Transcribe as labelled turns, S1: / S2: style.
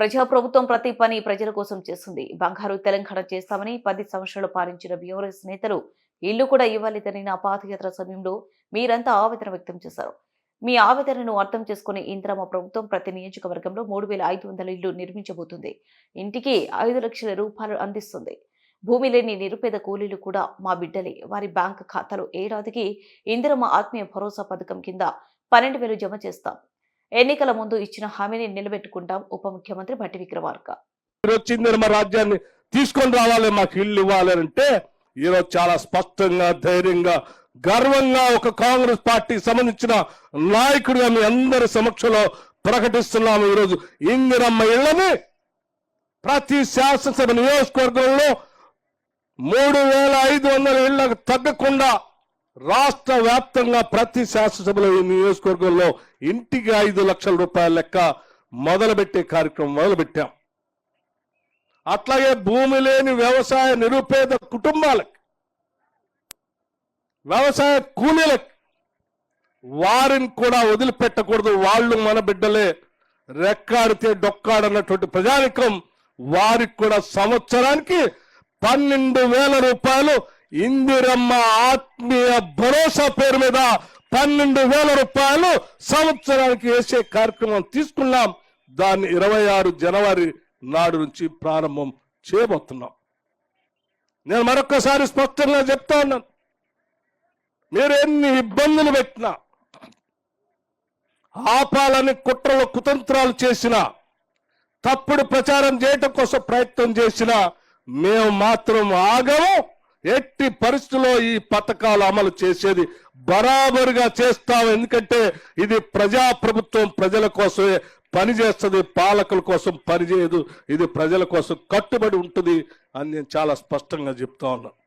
S1: ప్రజాప్రభుత్వం ప్రతి పని ప్రజల కోసం చేస్తుంది. బంగారు తెలంగాణ చేస్తామని పది సంవత్సరాలు పాలించిన బీఆర్ఎస్ నేతలు ఇల్లు కూడా ఇవ్వలేదని నా పాదయాత్ర సమయంలో మీరంతా ఆవేదన వ్యక్తం చేశారు. మీ ఆవేదనను అర్థం చేసుకుని ఇంద్రమ్మ ప్రభుత్వం ప్రతి నియోజకవర్గంలో మూడు వేల ఐదు వందల ఇల్లు నిర్మించబోతుంది. ఇంటికి ఐదు లక్షల రూపాయలు అందిస్తుంది. భూమి లేని నిరుపేద కూలీలు కూడా మా బిడ్డలే. వారి బ్యాంక్ ఖాతాలో ఏడాదికి ఇందిరమ్మ ఆత్మీయ భరోసా పథకం కింద పన్నెండు వేలు జమ చేస్తాం. ఎన్నికల ముందు ఇచ్చిన హామీని నిలబెట్టుకుంటాం ఉప ముఖ్యమంత్రి భట్టి విక్రమార్క.
S2: వచ్చింది మా రాజ్యాన్ని తీసుకొని రావాలి మాకు ఇల్లు ఇవ్వాలంటే ఈరోజు చాలా స్పష్టంగా ధైర్యంగా గర్వంగా ఒక కాంగ్రెస్ పార్టీకి సంబంధించిన నాయకుడిగా మీ అందరి సమక్షంలో ప్రకటిస్తున్నాము ఈరోజు. ఇందిరమ్మ ఇళ్ళని ప్రతి శాసనసభ నియోజకవర్గంలో మూడు వేల ఐదు వందల ఇళ్ళకు తగ్గకుండా రాష్ట్ర వ్యాప్తంగా ప్రతి శాసనసభలో నియోజకవర్గంలో ఇంటికి ఐదు లక్షల రూపాయల లెక్క మొదలుపెట్టే కార్యక్రమం మొదలుపెట్టాం. అట్లాగే భూమి లేని వ్యవసాయ నిరుపేద కుటుంబాలకు వ్యవసాయ కూలీలకు వారిని కూడా వదిలిపెట్టకూడదు. వాళ్ళు మన బిడ్డలే. రెక్కాడితే డొక్కాడన్నటువంటి ప్రజానికం వారికి కూడా సంవత్సరానికి పన్నెండు వేల రూపాయలు ఇందిరమ్మ ఆత్మీయ భరోసా పేరు మీద పన్నెండు వేల రూపాయలు సంవత్సరానికి వేసే కార్యక్రమం తీసుకున్నాం. దాన్ని ఇరవై ఆరు జనవరి నాడు నుంచి ప్రారంభం చేయబోతున్నాం. నేను మరొకసారి స్పష్టంగా చెప్తా ఉన్నాను. మీరు ఎన్ని ఇబ్బందులు పెట్టినా ఆపాలని కుట్రలు కుతంత్రాలు చేసినా తప్పుడు ప్రచారం చేయటం కోసం ప్రయత్నం చేసినా మేము మాత్రం ఆగము. ఎట్టి పరిస్థితుల్లో ఈ పథకాలు అమలు చేసేది బరాబరుగా చేస్తాం. ఎందుకంటే ఇది ప్రజా ప్రభుత్వం ప్రజల కోసమే పనిచేస్తుంది పాలకుల కోసం పనిచేయదు ఇది ప్రజల కోసం కట్టుబడి ఉంటుంది అని నేను చాలా స్పష్టంగా చెప్తా ఉన్నాను